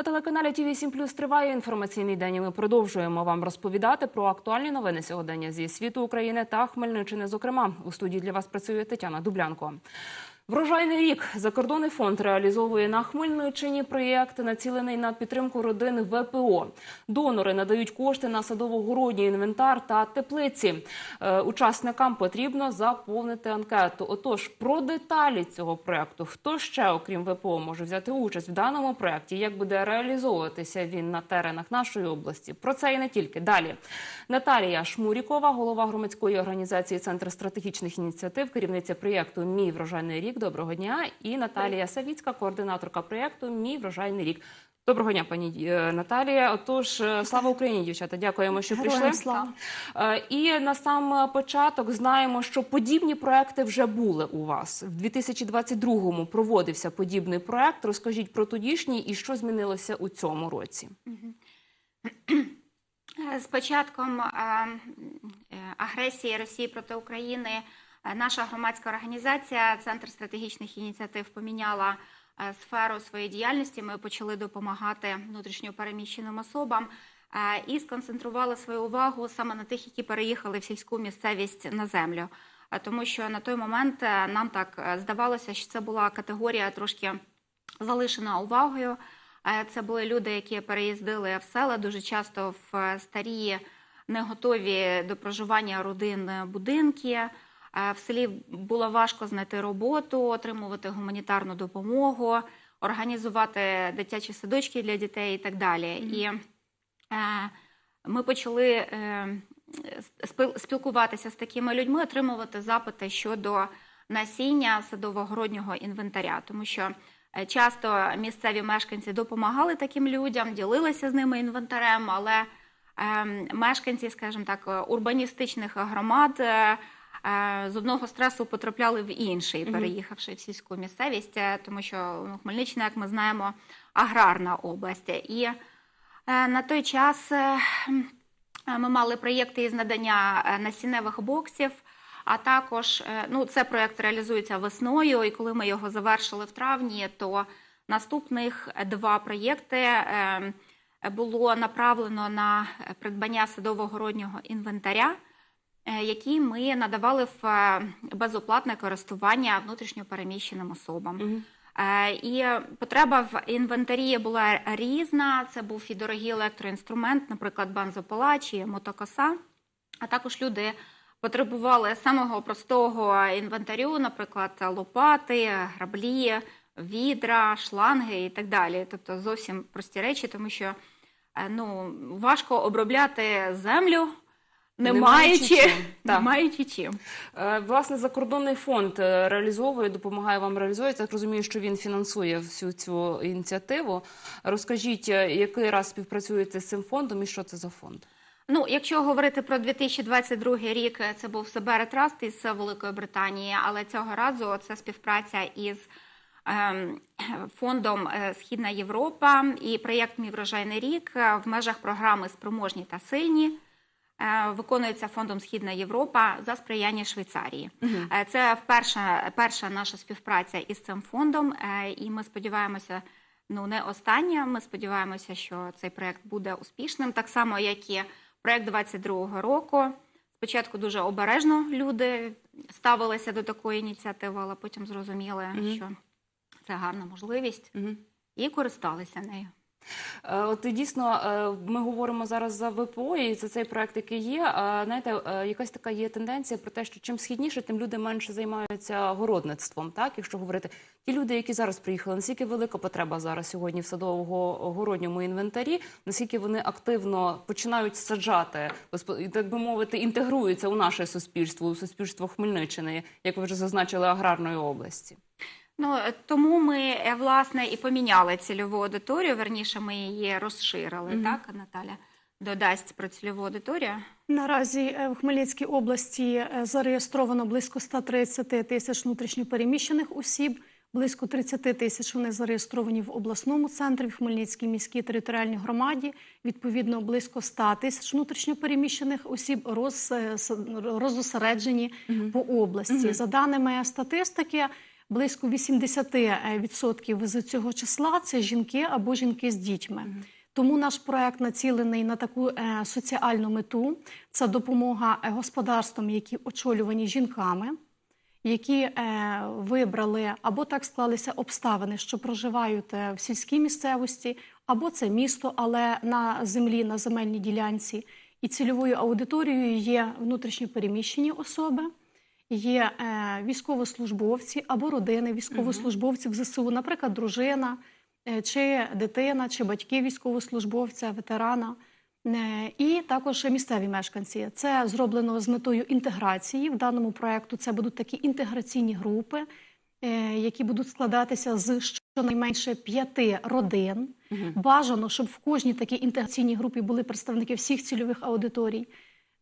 На телеканалі ТІВІ 7 Плюс триває інформаційний день. Ми продовжуємо вам розповідати про актуальні новини сьогодення зі світу України та Хмельниччини. Зокрема, у студії для вас працює Тетяна Дублянко. Врожайний рік закордонний фонд реалізовує на Хмельниччині проєкт, націлений на підтримку родин ВПО. Донори надають кошти на садово-городній інвентар та теплиці. Е, Учасникам потрібно заповнити анкету. Отож, про деталі цього проєкту, хто ще, окрім ВПО, може взяти участь в даному проєкті, як буде реалізовуватися він на теренах нашої області. Про це і не тільки далі. Наталія Шмурікова, голова громадської організації Центр стратегічних ініціатив, керівниця проєкту Мій врожайний рік. Доброго дня. І Наталія Савіцька, координаторка проєкту Мій врожайний рік. Доброго дня, пані е, Наталія. Отож, е, слава Україні, дівчата. Дякуємо, що Героям прийшли. слава. Е, І на сам початок знаємо, що подібні проекти вже були у вас. В 2022-му проводився подібний проект. Розкажіть про тодішній і що змінилося у цьому році. З початком е, е, агресії Росії проти України наша громадська організація Центр стратегічних ініціатив поміняла е, сферу своєї діяльності. Ми почали допомагати внутрішньо переміщеним особам е, і сконцентрували свою увагу саме на тих, які переїхали в сільську місцевість на землю. Е, Тому що на той момент е, нам так е, здавалося, що це була категорія трошки залишена увагою. Е, Це були люди, які переїздили в села дуже часто в е, старі, не готові до проживання родин е, будинки. Е, В селі було важко знайти роботу, отримувати гуманітарну допомогу, організувати дитячі садочки для дітей і так далі. І е, ми почали е, спілкуватися з такими людьми, отримувати запити щодо насіння садово-городнього інвентаря, тому що е, часто місцеві мешканці допомагали таким людям, ділилися з ними інвентарем, але е, мешканці, скажімо так, е, урбаністичних громад. Е, З одного стресу потрапляли в інший, переїхавши в сільську місцевість, е, тому що ну, Хмельниччина, як ми знаємо, аграрна область. І е, на той час Ми мали проєкти із надання насінневих боксів. А також ну, це проєкт реалізується весною, і коли ми його завершили в травні, то наступних два проєкти було направлено на придбання садово-городнього інвентаря, е, який ми надавали в е, безоплатне користування внутрішньо переміщеним особам. Е, І потреба в інвентарі була різна. Це був і дорогий електроінструмент, наприклад, бензопила чи мотокоса. А також люди потребували самого простого інвентарю, наприклад, лопати, граблі, відра, шланги і так далі. Тобто зовсім прості речі, тому що ну, важко обробляти землю, не, маючи, чим, не так. маючи чим. Е, Власне, закордонний фонд е, реалізовує, допомагає вам реалізовувати. Так розумію, що він фінансує всю цю ініціативу. Розкажіть, е, який раз співпрацюєте з цим фондом і що це за фонд? Ну, якщо говорити про 2022 рік, це був Себере Траст із Великої Британії, але цього разу це співпраця із ем, фондом е, Східна Європа і проєкт Мій врожайний рік е, в межах програми Спроможні та сильні. Е, Виконується фондом Східна Європа за сприяння Швейцарії. Е, Це перша, перша наша співпраця із цим фондом, е, і ми сподіваємося, ну не остання. Ми сподіваємося, що цей проект буде успішним, так само як і проект 22-го року. Спочатку дуже обережно люди ставилися до такої ініціативи, але потім зрозуміли, що це гарна можливість, і користалися нею. Е, От дійсно е, ми говоримо зараз за ВПО, і це цей проект, який є. Знаєте, е, якась така є тенденція про те, що чим східніше, тим люди менше займаються городництвом. Так, якщо говорити, ті люди, які зараз приїхали, наскільки велика потреба зараз сьогодні в садово-городньому інвентарі, наскільки вони активно починають саджати, так би мовити, інтегруються у наше суспільство, у суспільство Хмельниччини, як ви вже зазначили, аграрної області. Ну е, тому ми е, власне і поміняли цільову аудиторію. Верніше, ми її розширили. Так, Наталя додасть про цільову аудиторію. Наразі е, в Хмельницькій області зареєстровано близько 130 тисяч внутрішньопереміщених осіб. Близько 30 тисяч вони зареєстровані в обласному центрі, в Хмельницькій міській територіальній громаді. Відповідно, близько 100 тисяч внутрішньопереміщених осіб роз, розосереджені по області. За даними статистики, близько 80% з цього числа це жінки або жінки з дітьми. Тому наш проект націлений на таку е, соціальну мету. Це допомога е, господарствам, які очолювані жінками, які е, вибрали або так склалися обставини, що проживають е, в сільській місцевості, або це місто, але на землі, на земельній ділянці. І цільовою аудиторією є внутрішньо переміщені особи, є е, військовослужбовці або родини військовослужбовців ЗСУ, наприклад, дружина, е, чи дитина, чи батьки військовослужбовця, ветерана. Е, І також місцеві мешканці. Це зроблено з метою інтеграції. В даному проєкту це будуть такі інтеграційні групи, які будуть складатися з щонайменше п'яти родин. Бажано, щоб в кожній такій інтеграційній групі були представники всіх цільових аудиторій.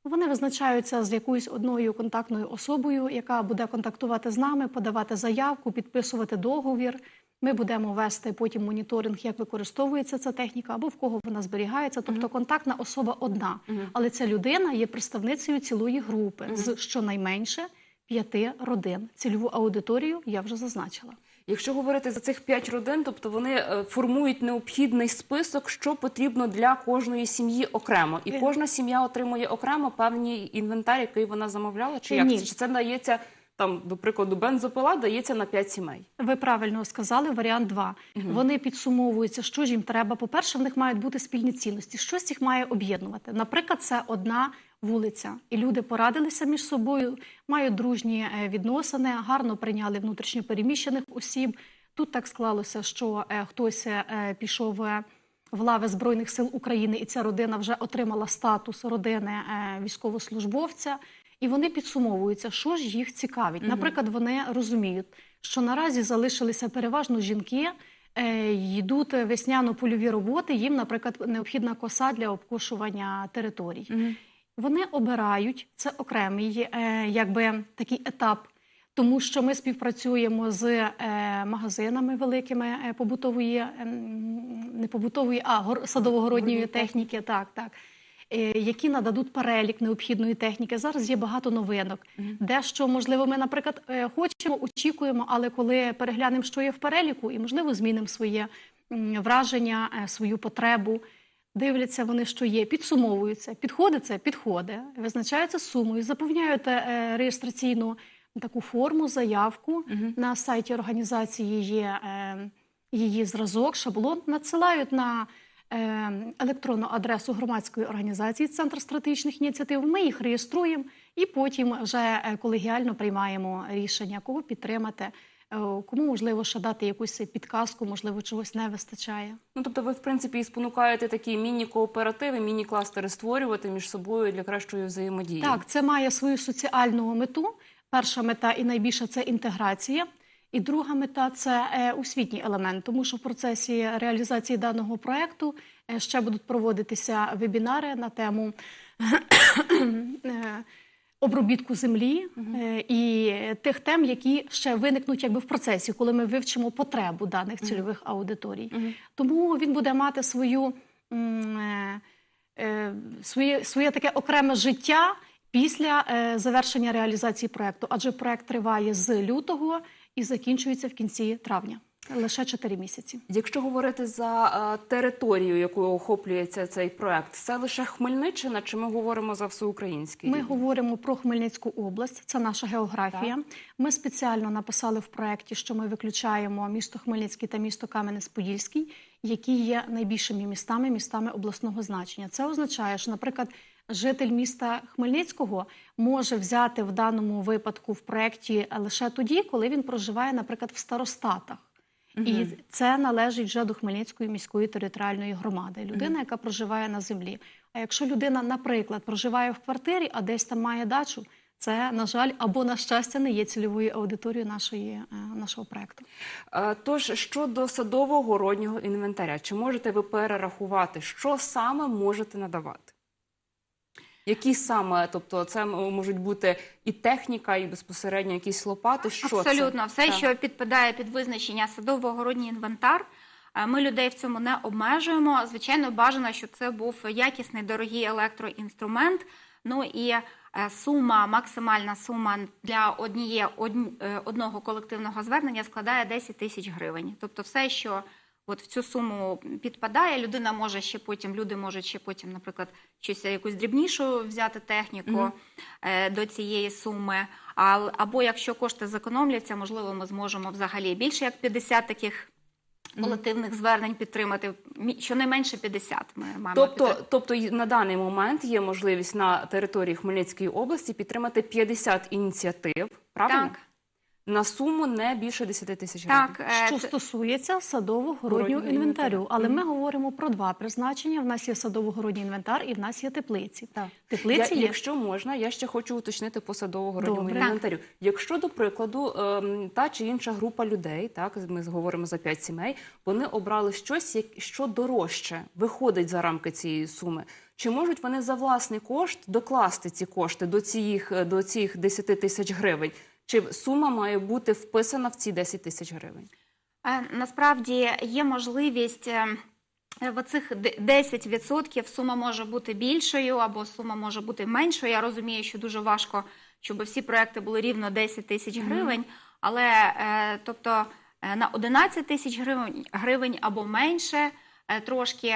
Вони визначаються з якоюсь одною контактною особою, яка буде контактувати з нами, подавати заявку, підписувати договір. Ми будемо вести потім моніторинг, як використовується ця техніка, або в кого вона зберігається. Тобто контактна особа одна, але ця людина є представницею цілої групи з щонайменше п'яти родин. Цільову аудиторію я вже зазначила. Якщо говорити за цих п'ять родин, тобто вони е, формують необхідний список, що потрібно для кожної сім'ї окремо, і кожна сім'я отримує окремо певний інвентар, який вона замовляла, чи як ні. Чи це дається там, до прикладу, бензопила дається на п'ять сімей? Ви правильно сказали, варіант 2. Вони підсумовуються, що ж їм треба. По-перше, в них мають бути спільні цінності. Щось їх має об'єднувати. Наприклад, це одна вулиця, і люди порадилися між собою, мають дружні е, відносини, гарно прийняли внутрішньо переміщених осіб. Тут так склалося, що е, хтось е, пішов. В лави Збройних сил України, і ця родина вже отримала статус родини військовослужбовця, і вони підсумовуються, що ж їх цікавить. Наприклад, вони розуміють, що наразі залишилися переважно жінки, е, йдуть весняно-польові роботи. Їм, наприклад, необхідна коса для обкошування територій. Вони обирають це окремий, е, якби такий етап. Тому що ми співпрацюємо з е, магазинами великими побутової, ем, не побутової, а гор- садово-городньої техніки, так, так, які нададуть перелік необхідної техніки. Зараз є багато новинок. Дещо, можливо, ми, наприклад, е, хочемо, очікуємо, але коли переглянемо, що є в переліку, і, можливо, змінимо своє враження, е, свою потребу. Дивляться вони, що є, підсумовуються, підходить це, підходить, визначаються сумою, заповняють е, реєстраційну таку форму, заявку. На сайті організації є е, її зразок, шаблон, надсилають на е, електронну адресу громадської організації Центр стратегічних ініціатив. Ми їх реєструємо і потім вже е, колегіально приймаємо рішення, кого підтримати, е, кому можливо ще дати якусь підказку, можливо, чогось не вистачає. Ну тобто, ви в принципі і спонукаєте такі міні-кооперативи, міні-кластери створювати між собою для кращої взаємодії. Так, це має свою соціальну мету. Перша мета і найбільша це інтеграція. І друга мета це е, освітній елемент, тому що в процесі реалізації даного проекту е, ще будуть проводитися вебінари на тему е, обробітку землі і тих тем, які ще виникнуть якби в процесі, коли ми вивчимо потребу даних цільових аудиторій. Тому він буде мати свою. своє, своє таке окреме життя після завершення реалізації проекту, адже проект триває з лютого і закінчується в кінці травня. Лише 4 місяці. Якщо говорити за е, територію, якою охоплюється цей проект, це лише Хмельниччина, чи ми говоримо за всеукраїнський? Ми говоримо про Хмельницьку область, це наша географія. Ми спеціально написали в проєкті, що ми виключаємо місто Хмельницький та місто Кам'янець-Подільський, які є найбільшими містами, містами обласного значення. Це означає, що, наприклад, житель міста Хмельницького може взяти в даному випадку в проєкті лише тоді, коли він проживає, наприклад, в старостатах. І це належить вже до Хмельницької міської територіальної громади. Людина, яка проживає на землі. А якщо людина, наприклад, проживає в квартирі, а десь там має дачу, це, на жаль, або на щастя, не є цільовою аудиторією нашої, е, нашого проекту. Е, Тож щодо садово-городнього інвентаря, чи можете ви перерахувати, що саме можете надавати? Які саме, тобто, це можуть бути і техніка, і безпосередньо якісь лопати. Що Абсолютно, це? все, Так. що підпадає під визначення садово-городній інвентар. е, Ми людей в цьому не обмежуємо. Звичайно, бажано, щоб це був якісний дорогий електроінструмент. Ну і е, сума, максимальна сума для одніє, е, одного колективного звернення складає 10 тисяч гривень. Тобто все, що от в цю суму підпадає, людина може ще потім, люди можуть ще потім, наприклад, щось якусь дрібнішу взяти техніку е, до цієї суми. А, або якщо кошти зекономляться, можливо, ми зможемо взагалі більше як 50 таких колективних звернень підтримати. Щонайменше 50 ми маємо Тобто, тобто на даний момент є можливість на території Хмельницької області підтримати 50 ініціатив, правильно? Так, На суму не більше 10 тисяч гривень. так. е, Що це- стосується садово-городнього Городнього інвентарю, інвентарю. але ми говоримо про два призначення. В нас є садово-городній інвентар і в нас є теплиці. Так. Теплиці Я, є якщо можна, я ще хочу уточнити по садово-городньому Добре. інвентарю. Якщо, до прикладу, ем, та чи інша група людей, так ми говоримо за 5 сімей, вони обрали щось, як- що дорожче виходить за рамки цієї суми. Чи можуть вони за власний кошт докласти ці кошти до цих, до цих 10 тисяч гривень? Чи сума має бути вписана в ці 10 тисяч гривень? Е, Насправді є можливість е, в оцих де- 10% сума може бути більшою або сума може бути меншою. Я розумію, що дуже важко, щоб всі проекти були рівно 10 тисяч гривень, але е, тобто на 11 тисяч гривень, гривень або менше трошки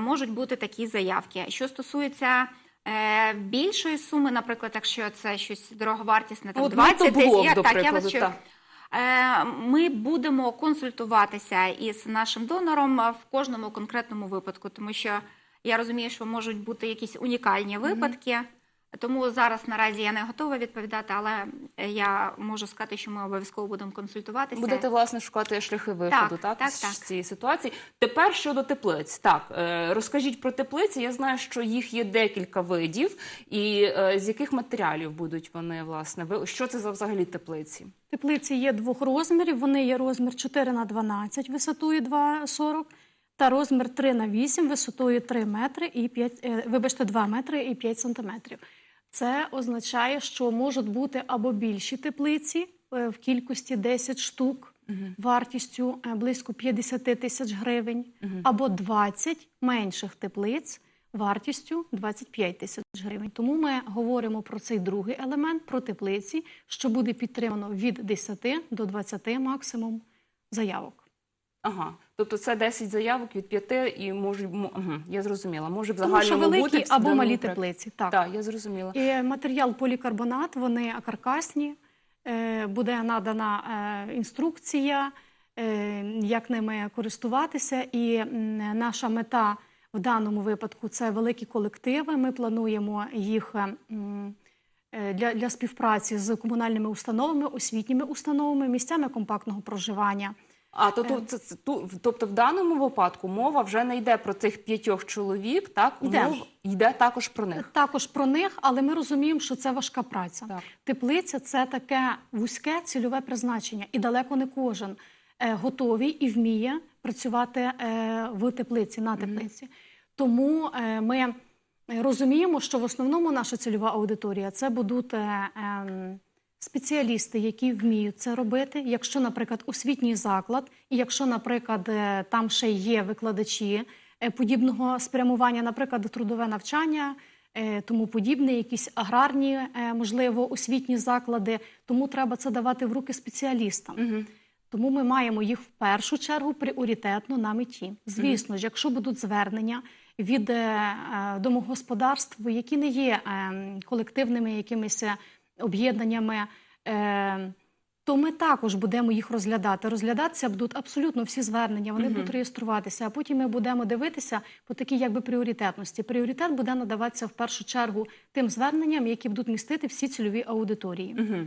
можуть бути такі заявки. Що стосується е, більшої суми, наприклад, якщо це щось дороговартісне, там От 20 тисяч, я- так, я прикладу, вас чую. так. Е, Ми будемо консультуватися із нашим донором в кожному конкретному випадку, тому що я розумію, що можуть бути якісь унікальні випадки. Тому зараз наразі я не готова відповідати, але я можу сказати, що ми обов'язково будемо консультуватися. Будете власне шукати шляхи виходу, так, так, з так. цієї ситуації. Тепер щодо теплиць. Так, е, розкажіть про теплиці. Я знаю, що їх є декілька видів, і е, з яких матеріалів будуть вони власне? Ви що це за взагалі теплиці? Теплиці є двох розмірів. Вони є розмір 4 на 12 висотою 2,40 та розмір 3 на 8 висотою 3 метри і 5, е, вибачте, 2 метри і 5 сантиметрів. Це означає, що можуть бути або більші теплиці е, в кількості 10 штук вартістю е, близько 50 тисяч гривень, або 20 менших теплиць вартістю 25 тисяч гривень. Тому ми говоримо про цей другий елемент, про теплиці, що буде підтримано від 10 до 20 максимум заявок. Ага, тобто це 10 заявок від 5 і можуть м- угу, я зрозуміла. Може в Тому загальному що великі бути або малі проекті. теплиці. Так. Так, я зрозуміла. І матеріал полікарбонат, вони каркасні, е, буде надана е, інструкція, е, як ними користуватися. І наша мета в даному випадку це великі колективи. Ми плануємо їх. е, м, е, Для, для співпраці з комунальними установами, освітніми установами, місцями компактного проживання. А то, то це, це ту- тобто в даному випадку мова вже не йде про цих п'ятьох чоловік, так Йде. мова йде також про них. Також про них, але ми розуміємо, що це важка праця. Так. Теплиця це таке вузьке цільове призначення, і далеко не кожен е, готовий і вміє працювати е, в теплиці на теплиці. Тому е, ми розуміємо, що в основному наша цільова аудиторія це будуть е, ем, спеціалісти, які вміють це робити. Якщо, наприклад, освітній заклад, і якщо, наприклад, е, там ще є викладачі е, подібного спрямування, наприклад, трудове навчання. е, Тому подібне, якісь аграрні, можливо, освітні заклади. Тому треба це давати в руки спеціалістам. Угу. Тому ми маємо їх в першу чергу пріоритетно на меті. Звісно ж, якщо будуть звернення від домогосподарств, які не є е, колективними якимись об'єднаннями, е, то ми також будемо їх розглядати. Розглядатися будуть абсолютно всі звернення, вони Мгм. будуть реєструватися, а потім ми будемо дивитися по такій якби пріоритетності. Пріоритет буде надаватися в першу чергу тим зверненням, які будуть містити всі цільові аудиторії. Угу.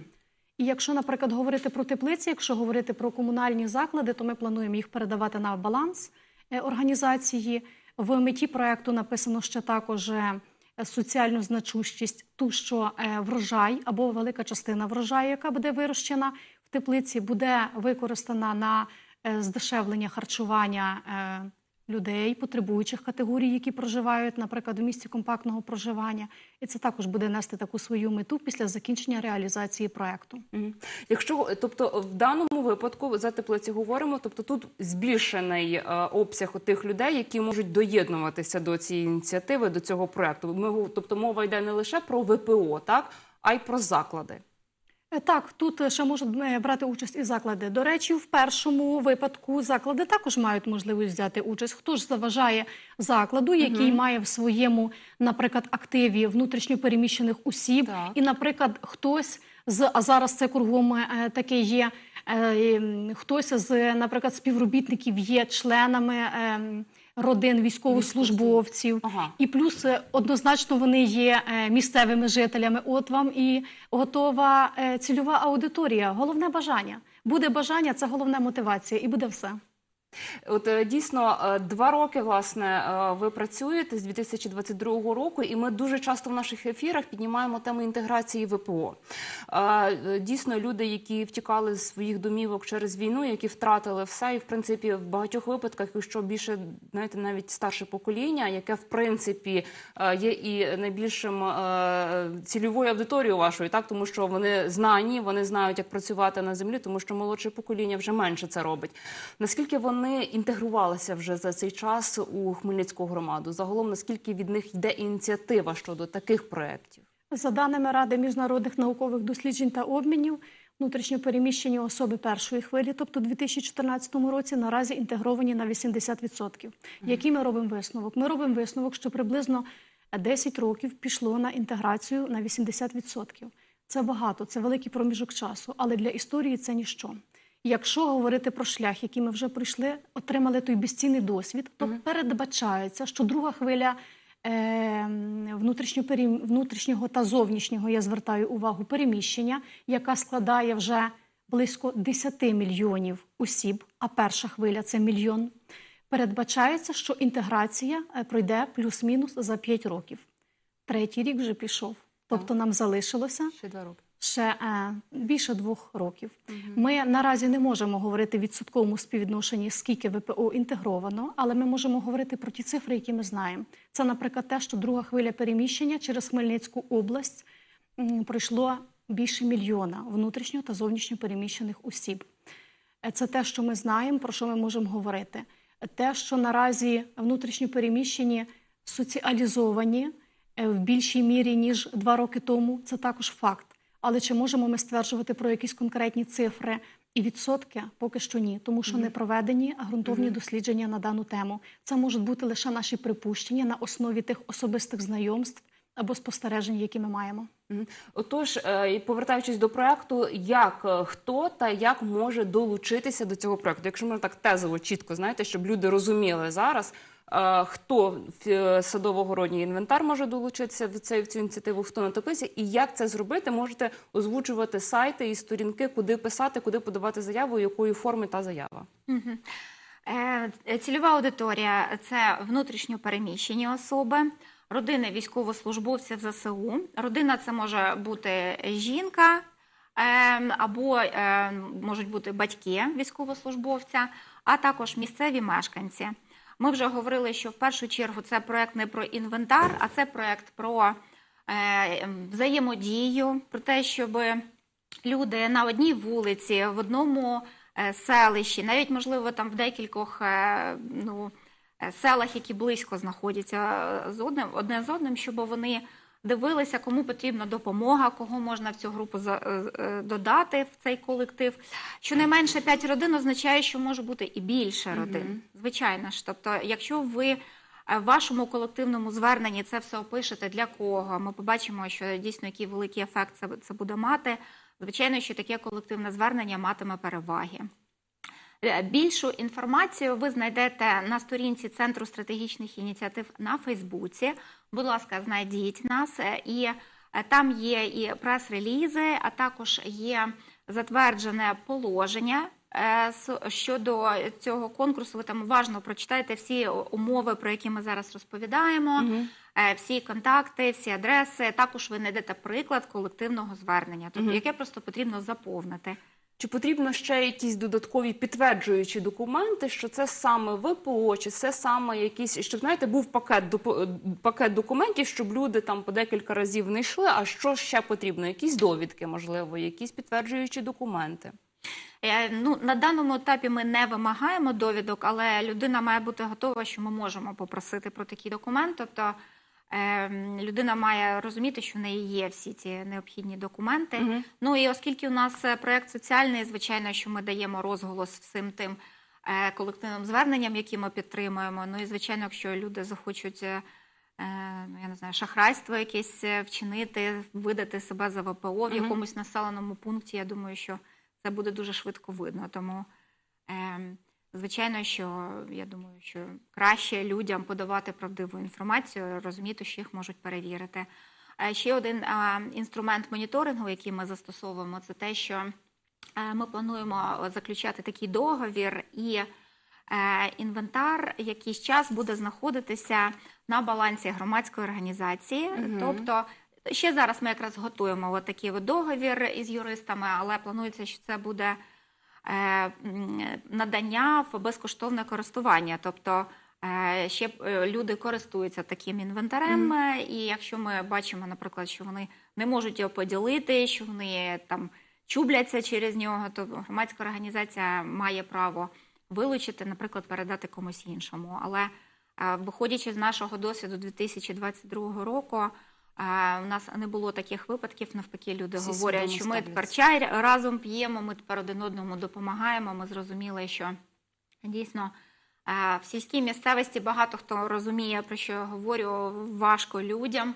І якщо, наприклад, говорити про теплиці, якщо говорити про комунальні заклади, то ми плануємо їх передавати на баланс е, організації. В меті проекту написано ще також е, соціальну значущість, ту, що е, врожай або велика частина врожаю, яка буде вирощена в теплиці, буде використана на е, здешевлення харчування людей, потребуючих категорій, які проживають, наприклад, у місці компактного проживання. І це також буде нести таку свою мету після закінчення реалізації проекту. Якщо тобто в даному випадку за теплиці говоримо, тобто тут збільшений е, обсяг тих людей, які можуть доєднуватися до цієї ініціативи, до цього проекту. Ми тобто мова йде не лише про ВПО, так а й про заклади. Е, Так, тут е, ще можуть е, брати участь і заклади. До речі, в першому випадку заклади також мають можливість взяти участь. Хто ж заважає закладу, який має в своєму, наприклад, активі внутрішньопереміщених осіб, Так. і, наприклад, хтось з а зараз це кругом таке є. Хтось з, наприклад, співробітників є членами е, родин військовослужбовців, Ага. і плюс е, однозначно вони є е, місцевими жителями. От вам і готова е, цільова аудиторія. Головне бажання. Буде бажання, це головна мотивація, і буде все. От е, дійсно е, два роки власне е, ви працюєте з 2022 року, і ми дуже часто в наших ефірах піднімаємо тему інтеграції ВПО. Дійсно, люди, які втікали з своїх домівок через війну, які втратили все, і в принципі в багатьох випадках, якщо більше знаєте, навіть старше покоління, яке в принципі є і найбільшим цільовою аудиторією вашою, так тому що вони знані, вони знають, як працювати на землі, тому що молодше покоління вже менше це робить. Наскільки вони інтегрувалися вже за цей час у Хмельницьку громаду? Загалом наскільки від них йде ініціатива щодо таких проєктів? За даними Ради міжнародних наукових досліджень та обмінів, внутрішньопереміщені особи першої хвилі, тобто у 2014 році, наразі інтегровані на 80%. Який ми робимо висновок? Ми робимо висновок, що приблизно 10 років пішло на інтеграцію на 80%. Це багато, це великий проміжок часу, але для історії це ніщо. Якщо говорити про шлях, який ми вже пройшли, отримали той безцінний досвід, то передбачається, що друга хвиля е, внутрішнього та зовнішнього, я звертаю увагу, переміщення, яка складає вже близько 10 мільйонів осіб, а перша хвиля це мільйон. Передбачається, що інтеграція е, пройде плюс-мінус за 5 років. Третій рік вже пішов. Тобто нам залишилося Ще два роки. Ще е, більше двох років. Ми наразі не можемо говорити в відсотковому співвідношенні, скільки ВПО інтегровано, але ми можемо говорити про ті цифри, які ми знаємо. Це, наприклад, те, що друга хвиля переміщення через Хмельницьку область пройшло більше мільйона внутрішньо та зовнішньо переміщених осіб. Е, Це те, що ми знаємо, про що ми можемо говорити. Те, що наразі внутрішньо переміщені соціалізовані е, в більшій мірі, ніж два роки тому, це також факт. Але чи можемо ми стверджувати про якісь конкретні цифри і відсотки? Поки що ні, тому що не проведені ґрунтовні дослідження на дану тему. Це можуть бути лише наші припущення на основі тих особистих знайомств або спостережень, які ми маємо. Отож, е, повертаючись до проекту, як е, хто та як може долучитися до цього проекту? Якщо можна так тезово чітко знаєте, щоб люди розуміли зараз, хто в е, садово-городній інвентар може долучитися в цей в цю ініціативу, хто на теплиці, і як це зробити, можете озвучувати сайти і сторінки, куди писати, куди подавати заяву, якої форми та заява. Мгм. Е, Цільова аудиторія це внутрішньо переміщені особи, родини військовослужбовців ЗСУ. Родина це може бути жінка е, або е, можуть бути батьки військовослужбовця, а також місцеві мешканці. Ми вже говорили, що в першу чергу це проект не про інвентар, а це проект про е, взаємодію, про те, щоб люди на одній вулиці, в одному е, селищі, навіть можливо там в декількох е, ну, е, селах, які близько знаходяться з одним одне з одним, щоб вони дивилися, кому потрібна допомога, кого можна в цю групу е, е, додати в цей колектив. Щонайменше 5 родин означає, що може бути і більше родин. Звичайно ж. Тобто, якщо ви е, в вашому колективному зверненні це все опишете для кого, ми побачимо, що дійсно який великий ефект це, це буде мати. Звичайно, що таке колективне звернення матиме переваги. Більшу інформацію ви знайдете на сторінці Центру стратегічних ініціатив на Фейсбуці. Будь ласка, знайдіть нас. Е, І е, там є і прес-релізи, а також є затверджене положення е, щодо цього конкурсу. Ви там уважно прочитайте всі умови, про які ми зараз розповідаємо, е, всі контакти, всі адреси. Також ви знайдете приклад колективного звернення, тобто яке просто потрібно заповнити. Чи потрібно ще якісь додаткові підтверджуючі документи, що це саме ВПО, чи це саме якісь, щоб знаєте, був пакет пакет документів, щоб люди там по декілька разів не йшли. А що ще потрібно? Якісь довідки, можливо, якісь підтверджуючі документи. Е, Ну, на даному етапі ми не вимагаємо довідок, але людина має бути готова, що ми можемо попросити про такий документ. Тобто людина має розуміти, що в неї є всі ці необхідні документи. Мгм. Ну і оскільки у нас е, проект соціальний, звичайно, що ми даємо розголос всім тим е, колективним зверненням, які ми підтримуємо. Ну і звичайно, якщо люди захочуть. е, ну, Я не знаю, шахрайство якесь вчинити, видати себе за ВПО в Мгм. якомусь населеному пункті. Я думаю, що це буде дуже швидко видно. Тому, е, звичайно, що я думаю, що краще людям подавати правдиву інформацію, розуміти, що їх можуть перевірити. Ще один інструмент моніторингу, який ми застосовуємо, це те, що е, ми плануємо заключати такий договір і. е, Інвентар якийсь час буде знаходитися на балансі громадської організації, Мгм. тобто Ще зараз ми якраз готуємо от такий договір із юристами, але планується, що це буде надання в безкоштовне користування. Тобто е, ще е, люди користуються таким інвентарем, е, і якщо ми бачимо, наприклад, що вони не можуть його поділити, що вони там чубляться через нього, то громадська організація має право вилучити, наприклад, передати комусь іншому. Але е, виходячи з нашого досвіду 2022 року. У нас не було таких випадків. Навпаки, люди Всі говорять, що ми тепер чай разом п'ємо, ми тепер один одному допомагаємо. Ми зрозуміли, що дійсно е, в сільській місцевості багато хто розуміє, про що я говорю, важко людям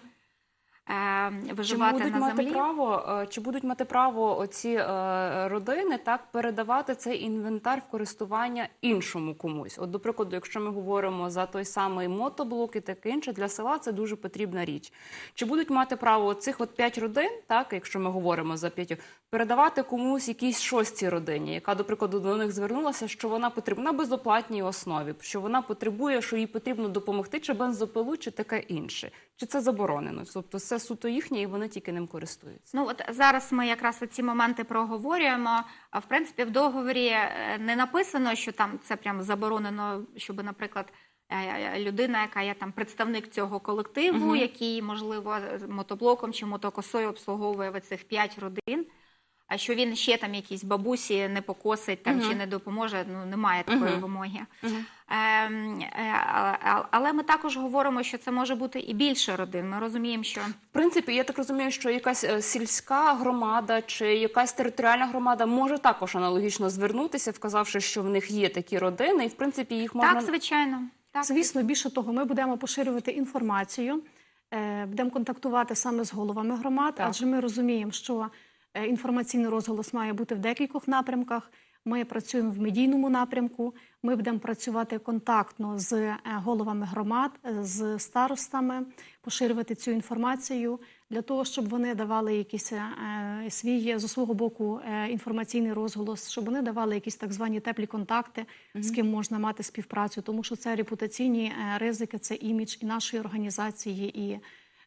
е, Чи будуть на мати землі. право, е, чи будуть мати право оці е, родини так передавати цей інвентар в користування іншому комусь? От, до прикладу, якщо ми говоримо за той самий мотоблок і таке інше, для села це дуже потрібна річ. Чи будуть мати право цих от п'ять родин, так якщо ми говоримо за п'ятьох, передавати комусь якійсь шостій родині, яка, до прикладу, до них звернулася, що вона потрібна на безоплатній основі, що вона потребує, що їй потрібно допомогти, чи бензопилу, чи таке інше? Чи це заборонено? Тобто це суто їхнє, і вони тільки ним користуються. Ну от зараз ми якраз ці моменти проговорюємо. А в принципі, в договорі е, не написано, що там це прям заборонено, щоб, наприклад, е, людина, яка є там представник цього колективу, Мгм. який можливо мотоблоком чи мотокосою обслуговує цих п'ять родин. А що він ще там якісь бабусі не покосить там чи не допоможе, ну немає такої вимоги. Ем, е, Але ми також говоримо, що це може бути і більше родин. Ми розуміємо, що В принципі, я так розумію, що якась е, сільська громада чи якась територіальна громада може також аналогічно звернутися, вказавши, що в них є такі родини, і в принципі їх можна так, звичайно. Так, Звісно, більше того, ми будемо поширювати інформацію, е, будемо контактувати саме з головами громад, Так. адже ми розуміємо, що інформаційний розголос має бути в декількох напрямках. Ми працюємо в медійному напрямку. Ми будемо працювати контактно з е, головами громад, е, з старостами, поширювати цю інформацію для того, щоб вони давали якийсь е, свій з свого боку е, інформаційний розголос, щоб вони давали якісь так звані теплі контакти, з ким можна мати співпрацю, тому що це репутаційні е, ризики, це імідж і нашої організації, і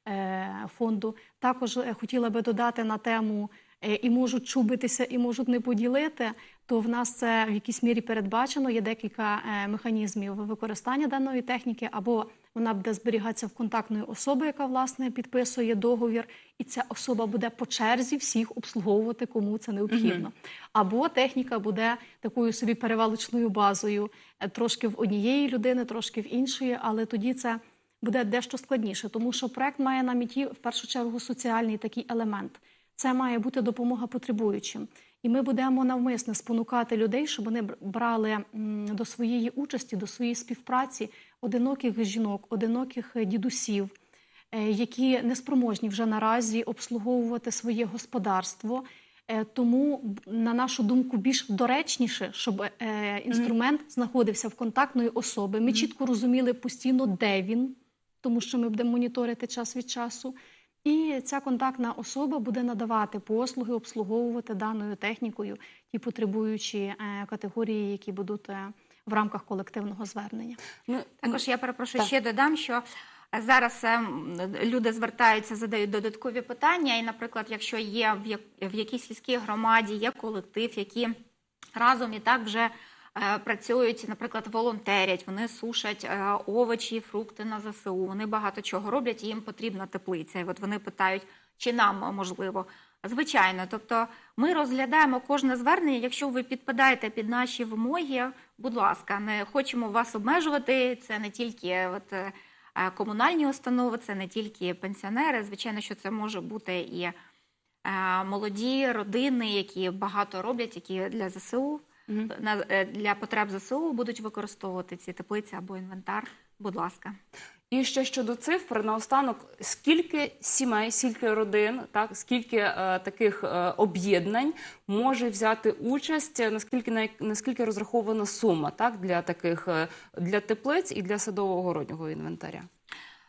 е, фонду. Також е, хотіла би додати на тему е, і можуть чубитися, і можуть не поділити. То в нас це в якійсь мірі передбачено. Є декілька е, механізмів використання даної техніки, або вона буде зберігатися в контактної особи, яка власне підписує договір, і ця особа буде по черзі всіх обслуговувати, кому це необхідно. Або техніка буде такою собі перевалочною базою, е, трошки в однієї людини, трошки в іншої, але тоді це буде дещо складніше, тому що проект має на меті в першу чергу соціальний такий елемент. Це має бути допомога потребуючим. І ми будемо навмисно спонукати людей, щоб вони бр- брали до своєї участі, до своєї співпраці одиноких жінок, одиноких е, дідусів, е, які неспроможні вже наразі обслуговувати своє господарство. Е, Тому, на нашу думку, більш доречніше, щоб інструмент знаходився в контактної особи. Ми чітко розуміли постійно, де він, тому що ми будемо моніторити час від часу. І ця контактна особа буде надавати послуги, обслуговувати даною технікою ті потребуючі е, категорії, які будуть е, в рамках колективного звернення. Ну, Також я перепрошую, Так. ще додам, що Зараз е, люди звертаються, задають додаткові питання. І, наприклад, якщо є в, як, в якійсь сільській громаді, є колектив, які разом і так вже працюють, наприклад, волонтерять, вони сушать е, овочі, фрукти на ЗСУ. Вони багато чого роблять, і їм потрібна теплиця. І от вони питають, чи нам е, можливо. Звичайно, тобто ми розглядаємо кожне звернення. Якщо ви підпадаєте під наші вимоги, будь ласка, не хочемо вас обмежувати. Це не тільки от, е, е, комунальні установи, це не тільки пенсіонери. Звичайно, що це може бути і е, молоді родини, які багато роблять, які для ЗСУ на е, для потреб ЗСУ будуть використовувати ці теплиці або інвентар. Будь ласка. І ще щодо цифр, наостанок, скільки сімей, скільки родин, так скільки е, таких е, об'єднань може взяти участь, е, наскільки на, наскільки розрахована сума так для таких е, для теплиць і для садово-городнього інвентаря?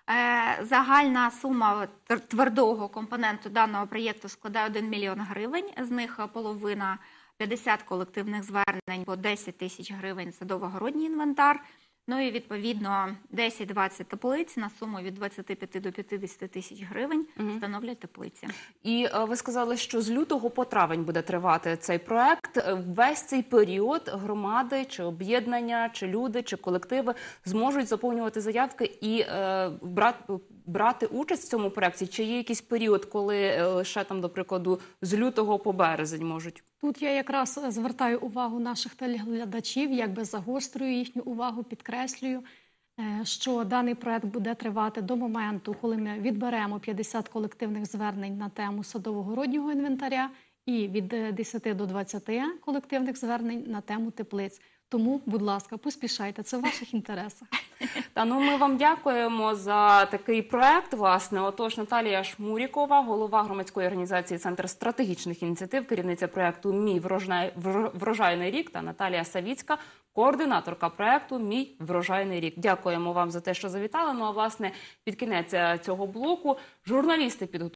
Е, Загальна сума тр- твердого компоненту даного проєкту складає 1 мільйон гривень. З них е, половина 50 колективних звернень по 10 тисяч гривень садово-городній інвентар. Ну і відповідно 10-20 теплиць на суму від 25 до 50 тисяч гривень становлять теплиці. І е, ви сказали, що з лютого по травень буде тривати цей проект. Е, Весь цей період громади чи об'єднання, чи люди, чи колективи зможуть заповнювати заявки і е, брати, брати участь в цьому проекті. Чи є якийсь період, коли е, лише там, до прикладу, з лютого по березень можуть? Тут я якраз е, звертаю увагу наших телеглядачів, якби загострюю їхню увагу, підкреслюю, е, що даний проект буде тривати до моменту, коли ми відберемо 50 колективних звернень на тему садово-городнього інвентаря і від е, 10 до 20 колективних звернень на тему теплиць. Тому, будь ласка, поспішайте, це в ваших інтересах. Та ну ми вам дякуємо за такий проект. Власне, отож, Наталія Шмурікова, голова громадської організації Центр стратегічних ініціатив, керівниця проекту Мій врожай, врожайний рік та Наталія Савіцька, координаторка проекту Мій врожайний рік. Дякуємо вам за те, що завітали. Ну а власне під кінець е, цього блоку журналісти підготували.